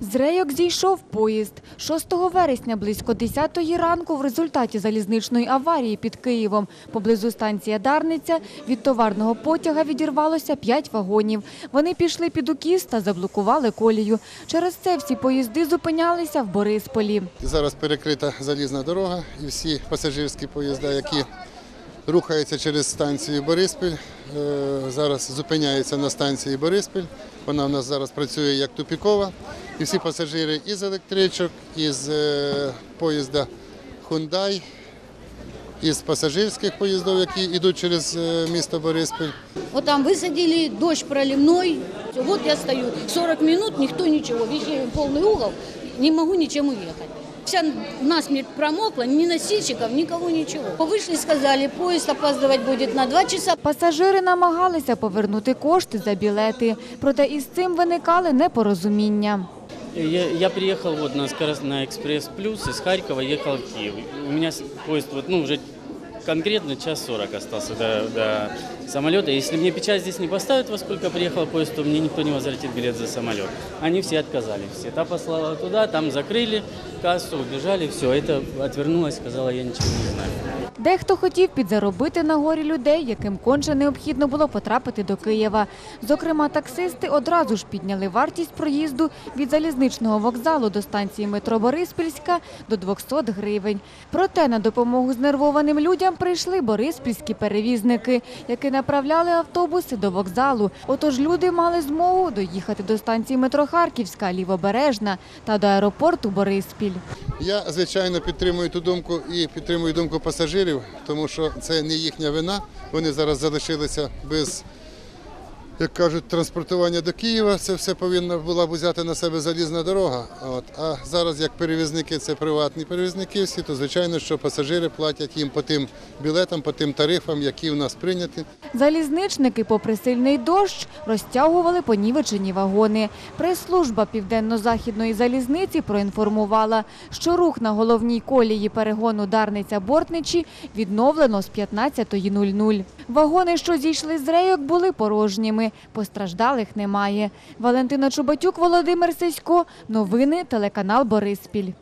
З рейок зійшов поїзд. 6 вересня близько 10 ранку в результаті залізничної аварії під Києвом поблизу станції Дарниця від товарного потяга відірвалося 5 вагонів. Вони пішли під укіс та заблокували колію. Через це всі поїзди зупинялися в Борисполі. Зараз перекрита залізна дорога і всі пасажирські поїзда, які рухаються через станцію Бориспіль, е, зараз зупиняються на станції Бориспіль. Вона в нас зараз працює як тупікова І всі пасажири із електричок, із е, поїзда Hyundai, із пасажирських поїздів, які йдуть через е, місто Бориспіль. Вот там высадили, дождь проливной. Вот я стою 40 минут, никто ничего. Везде полный угол, не могу ничем уехать. Вся насмерть промокла, ни носильщиков, никого ничего. Вышли, сказали, поезд опаздывать будет на 2 часа. Пасажири намагалися повернути кошти за білети, проте із цим виникали непорозуміння. Я, я приехал вот на скорость на экспресс плюс из Харькова ехал в Киев. У меня с- поезд вот ну уже конкретно час 40 остался до, до самолета. Если мне печать здесь не поставят, во сколько приехал поезд, то мне никто не возвратит билет за самолет. Они все отказались. Все. Та послала туда, там закрыли кассу, убежали, все. Это отвернулась, сказала, я ничего не знаю. Дехто хотів підзаробити на горі людей, яким конче необхідно було потрапити до Києва. Зокрема, таксисти одразу ж підняли вартість проїзду від залізничного вокзалу до станції метро Бориспільська до 200 гривень. Проте на допомогу знервованим людям прийшли бориспільські перевізники, які направляли автобуси до вокзалу. Отож люди мали змогу доїхати до станції метро Харківська, Лівобережна та до аеропорту Бориспіль. Я, звичайно, підтримую ту думку і підтримую думку пасажирів, тому що це не їхня вина. Вони зараз залишилися без, як кажуть, транспортування до Києва. Це все повинна була б взяти на себе залізна дорога. От. А зараз, як перевізники, це приватні перевізники всі, то звичайно, що пасажири платять їм по тим білетам, по тим тарифам, які в нас прийняті. Залізничники, попри сильний дощ, розтягували понівечені вагони. Прес-служба Південно-Західної залізниці проінформувала, що рух на головній колії перегону Дарниця-Бортничі відновлено з 15.00. Вагони, що зійшли з рейок, були порожніми. Постраждалих немає. Валентина Чубатюк, Володимир Сисько. Новини телеканал Бориспіль.